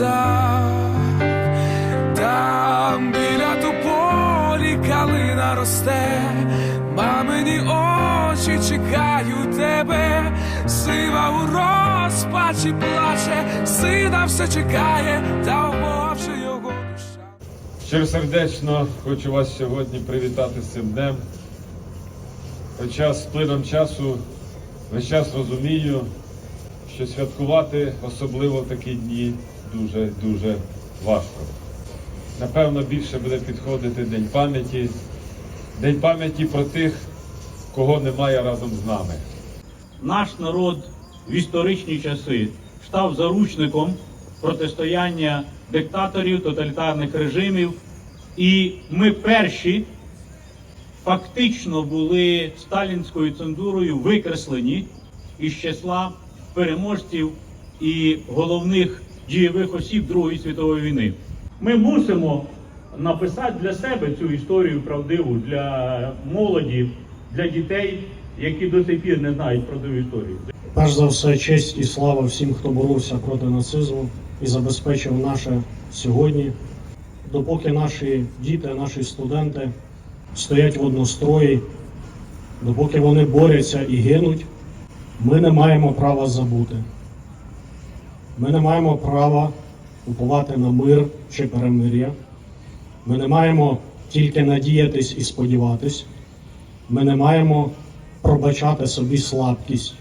молодий там біля тополі калина росте, мамині очі чекають тебе, сива у розпачі плаче, сина все чекає, та умовши його душа. Щиросердечно хочу вас сьогодні привітати з цим днем. Хоча з плином часу весь час розумію, що святкувати особливо в такі дні дуже-дуже важко. Напевно, більше буде підходити День пам'яті, День пам'яті про тих, кого немає разом з нами. наш народ в історичні часи став заручником протистояння диктаторів, тоталітарних режимів, і ми перші фактично були сталінською цензурою викреслені із числа переможців і головних дієвих осіб Другої світової війни. Ми мусимо написати для себе цю історію правдиву для молоді, для дітей, які до сих пір не знають правдиву історію. Перш за все, честь і слава всім, хто боровся проти нацизму і забезпечив наше сьогодні. Допоки наші діти, наші студенти стоять в однострої, допоки вони борються і гинуть, ми не маємо права забути. Ми не маємо права уповати на мир чи перемир'я. Ми не маємо тільки надіятись і сподіватись. Ми не маємо пробачати собі слабкість